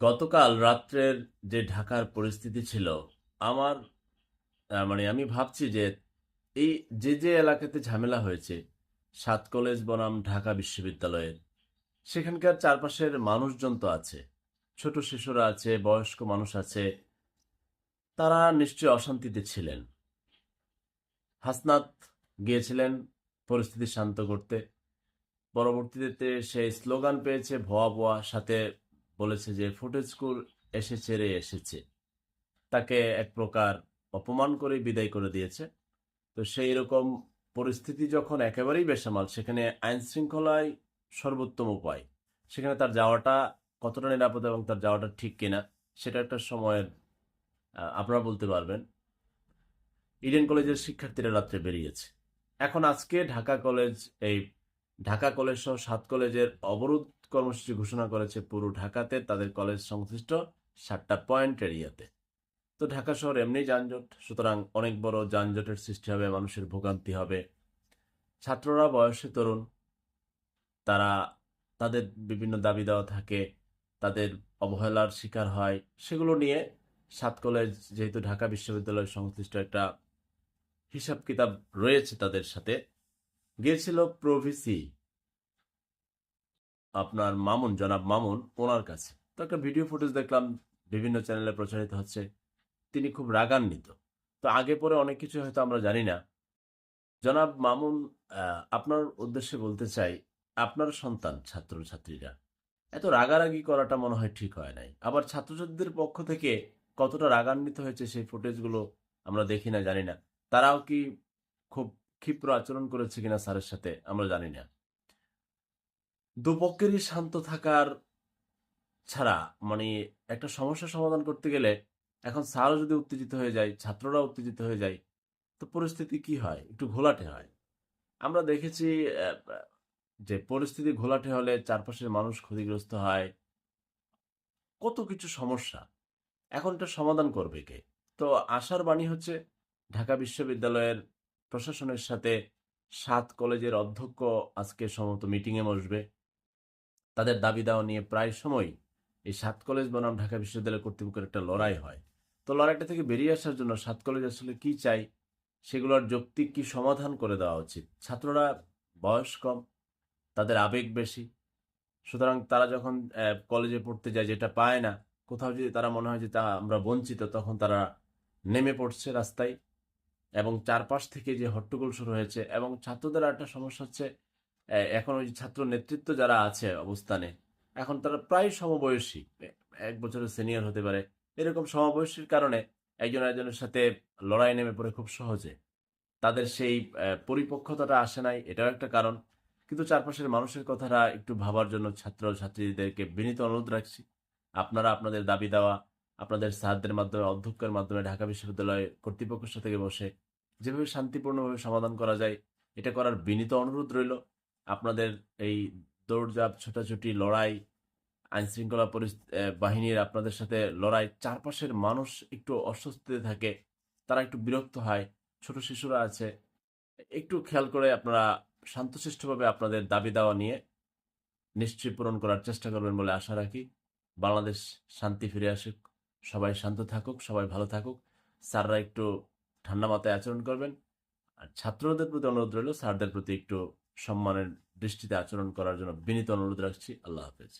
গতকাল রাত্রের যে ঢাকার পরিস্থিতি ছিল, আমার মানে আমি ভাবছি যে এই যে যে এলাকাতে ঝামেলা হয়েছে, সাত কলেজ বনাম ঢাকা বিশ্ববিদ্যালয়ের, সেখানকার চারপাশের মানুষজন তো আছে, ছোট শিশুরা আছে, বয়স্ক মানুষ আছে, তারা নিশ্চয়ই অশান্তিতে ছিলেন। হাসনাত গিয়েছিলেন পরিস্থিতি শান্ত করতে। পরবর্তীতে সে স্লোগান পেয়েছে, ভুয়া ভুয়া, সাথে বলেছে যে ফুটেজ স্কুল এসেছে রে এসেছে। তাকে এক প্রকার অপমান করে বিদায় করে দিয়েছে। তো সেই রকম পরিস্থিতি যখন একেবারেই বেসামাল, সেখানে আইন শৃঙ্খলায় সর্বোত্তম উপায়। সেখানে তার যাওয়াটা কতটা নিরাপদ এবং তার যাওয়াটা ঠিক কিনা, সেটা একটা সময়ের আপনারা বলতে পারবেন। ইডেন কলেজের শিক্ষার্থীরা রাত্রে বেরিয়েছে। এখন আজকে ঢাকা কলেজ, এই ঢাকা কলেজ সহ সাত কলেজের অবরোধ কর্মসূচি ঘোষণা করেছে পুরো ঢাকাতে। তাদের কলেজ সংশ্লিষ্ট সাতটা পয়েন্ট এরিয়াতে। তো ঢাকা শহর এমনি যানজট, সুতরাং অনেক বড় যানজটের সৃষ্টি হবে, মানুষের ভোগান্তি হবে। ছাত্ররা বয়সে তরুণ, তারা তাদের বিভিন্ন দাবি দেওয়া থাকে, তাদের অবহেলার শিকার হয়। সেগুলো নিয়ে সাত কলেজ, যেহেতু ঢাকা বিশ্ববিদ্যালয় সংশ্লিষ্ট একটা হিসাব কিতাব রয়েছে তাদের সাথে, গিয়েছিল প্রভিসি আপনার মামুন, জনাব মামুন, ওনার কাছে। তো একটা ভিডিও ফুটেজ দেখলাম, বিভিন্ন চ্যানেলে প্রচারিত হচ্ছে। তিনি খুব রাগান্বিত। তো আগে পরে অনেক কিছু হয়তো আমরা জানি না। জনাব মামুন আপনার উদ্দেশ্যে বলতে চাই, আপনার সন্তান, ছাত্রছাত্রীরা, এত রাগারাগি করাটা মনে হয় ঠিক হয় নাই। আবার ছাত্রছাত্রীদের পক্ষ থেকে কতটা রাগান্বিত হয়েছে সেই ফুটেজগুলো আমরা দেখি না, জানি না। তারাও কি খুব ক্ষিপ্র আচরণ করেছে কিনা স্যারের সাথে, আমরা জানি না। দুপক্ষেরই শান্ত থাকার ছাড়া মানে একটা সমস্যা সমাধান করতে গেলে এখন স্যারও যদি উত্তেজিত হয়ে যায় ছাত্ররা উত্তেজিত হয়ে যায়, তো পরিস্থিতি কি হয়? একটু ঘোলাটে হয়। আমরা দেখেছি যে পরিস্থিতি ঘোলাটে হলে চারপাশের মানুষ ক্ষতিগ্রস্ত হয়। কত কিছু সমস্যা। এখন এটা সমাধান করবে কে? তো আশার বাণী হচ্ছে, ঢাকা বিশ্ববিদ্যালয়ের প্রশাসনের সাথে সাত কলেজের অধ্যক্ষ আজকে সম্ভবত মিটিংয়ে বসবে। তাদের দাবি দেওয়া নিয়ে প্রায় সময় এই সাত কলেজ বনাম ঢাকা বিশ্ববিদ্যালয় কর্তৃপক্ষের একটা লড়াই হয়। তো লড়াইটা থেকে বেরিয়ে আসার জন্য সাত কলেজ আসলে কি চাই, সেগুলোর যৌক্তিক কি সমাধান করে দেওয়া উচিত? ছাত্ররা বয়স কম, তাদের আবেগ বেশি, সুতরাং তারা যখন কলেজে পড়তে যায় যেটা পায় না, কোথাও যদি তারা মনে হয় যে তা আমরা বঞ্চিত, তখন তারা নেমে পড়ছে রাস্তায় এবং চারপাশ থেকে যে হট্টগোল শুরু হয়েছে এবং ছাত্রদের একটা সমস্যা হচ্ছে এখন ওই ছাত্র নেতৃত্ব যারা আছে অবস্থানে, এখন তারা প্রায় সমবয়সী এক বছরের সিনিয়র হতে পারে। এরকম সমবয়সীর কারণে একজন একজনের সাথে লড়াই নেমে পড়ে খুব সহজে। তাদের সেই পরিপক্কতাটা আসে নাই, এটাও একটা কারণ। কিন্তু চারপাশের মানুষের কথাটা একটু ভাবার জন্য ছাত্র ছাত্রীদেরকে বিনীত অনুরোধ রাখছি। আপনারা আপনাদের দাবি দেওয়া, আপনাদের সাহায্যের মাধ্যমে, অধ্যক্ষের মাধ্যমে ঢাকা বিশ্ববিদ্যালয় কর্তৃপক্ষের সাথে বসে যেভাবে শান্তিপূর্ণভাবে সমাধান করা যায়, এটা করার বিনীত অনুরোধ রইল। আপনাদের এই দৌড়ঝাঁপ, ছোটাছুটি, লড়াই আইন শৃঙ্খলা পরিস- বাহিনীর আপনাদের সাথে লড়াই, চারপাশের মানুষ একটু অস্বস্তিতে থাকে, তারা একটু বিরক্ত হয়, ছোট শিশুরা আছে। একটু খেয়াল করে আপনারা শান্তশিষ্টভাবে আপনাদের দাবি দাওয়া নিয়ে নিশ্চয়ই পূরণ করার চেষ্টা করবেন বলে আশা রাখি। বাংলাদেশ শান্তি ফিরে আসুক। সবাই শান্ত থাকুক, সবাই ভালো থাকুক। স্যাররা একটু ঠান্ডা মাথায় আচরণ করবেন। আর ছাত্রদের প্রতি অনুরোধ রইল, স্যারদের প্রতি একটু সম্মানের দৃষ্টিতে আচরণ করার জন্য বিনীত অনুরোধ রাখছি। আল্লাহ হাফেজ।